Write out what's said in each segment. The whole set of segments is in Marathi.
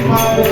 my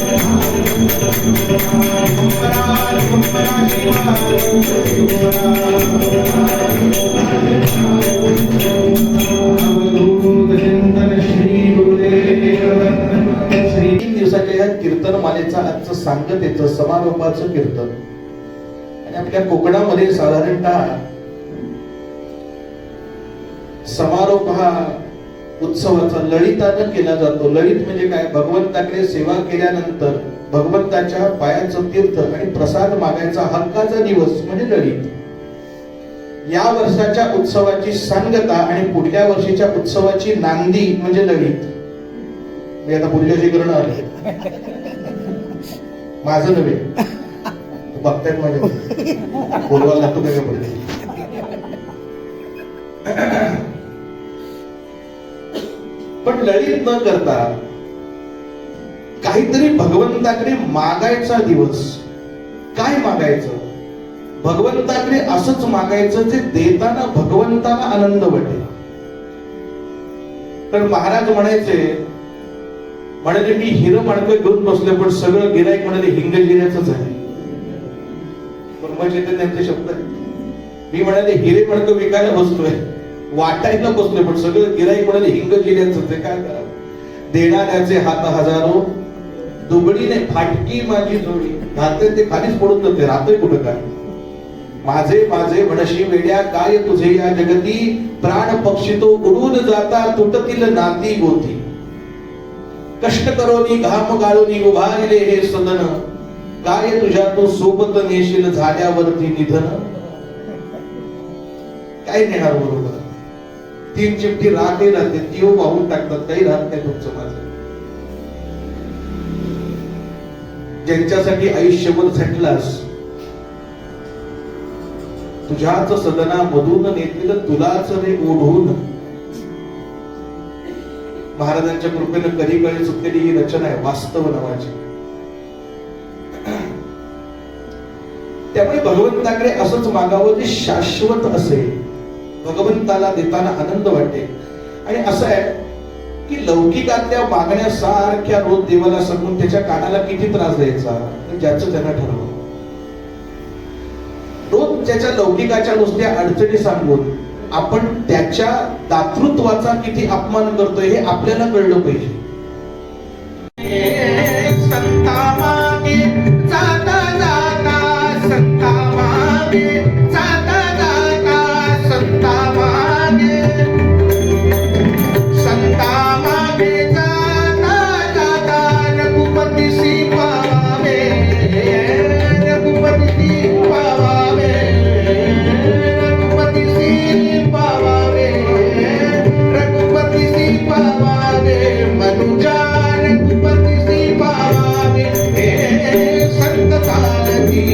कीर्तन मालेचा आजचं सांगतेचं समारोपाचं कीर्तन. आणि आपल्या कोकणामध्ये साधारणतः समारोप हा उत्सवाचा ललितानं केला जातो. ललित म्हणजे काय? भगवंताकडे सेवा केल्यानंतर भगवंताच्या पायाचं तीर्थ आणि प्रसाद मागायचा हक्काचा दिवस म्हणजे ललित. या वर्षाच्या उत्सवाची सांगता आणि पुढल्या वर्षीच्या उत्सवाची नांदी म्हणजे ललित. मी आता पुढच्याशी करणं आले माझं नव्हे. बघतायत माझ्या बोलवायला लागतो काय पुढे? पण ललित न करता काहीतरी भगवंताकडे मागायचा दिवस. काय मागायचं? भगवंताकडे असंच मागायचं जे देताना भगवंताला आनंद वाटेल. तर महाराज म्हणायचे म्हणाले मी हिरं माणकं घेऊन बसलोय पण सगळं गिरायक म्हणाले हिंग जिऱ्याच आहे ब्रह्मचैतन्यांचे शब्द मी म्हणाले हिरे मडकं विकायला बसलोय वाटायला बसलोय पण सगळं गिरायक म्हणाले हिंग जिऱ्याच आहे. काय करावं देणाऱ्याचे हात हजारो दुबळीने फाटकी माझी जोडी. घातले ते खालीच पडून जाते राहतोय कुठं काय? माझे माझे म्हणशी वेड्या काय तुझे या जगती? प्राण पक्षी तो उडून जाता तुटतील नाती गोती. कष्ट करोनी घाम गाळूनी उभारले हे सदन काय तुझ्या तू सोबत नेशील झाल्यावरती निधन? काय नेणार बरोबर? तीन चिमटी राहते राहते तीव वाहून टाकतात काही राहत नाही तुमचं माझं. ज्यांच्यासाठी आयुष्यभर झटलास तुझ्याच सदना मधून नेतील तुलाच रे ओढून. महाराजांच्या कृपेनं कधी कधी चुकलेली ही रचना आहे वास्तव नावाची. त्यामुळे भगवंताकडे असंच मागावं जे शाश्वत असेल भगवंताला देताना आनंद वाटेल. आणि असं आहे की लौकिकातल्या मागण्या सारख्या रोज देवाला सांगून त्याच्या कानाला किती त्रास द्यायचा ज्याचं त्यांना ठरवलं. रोज त्याच्या लौकिकाच्या नुसत्या अडचणी सांगून आपण त्याच्या दातृत्वाचा किती अपमान करतोय हे आपल्याला कळलं पाहिजे.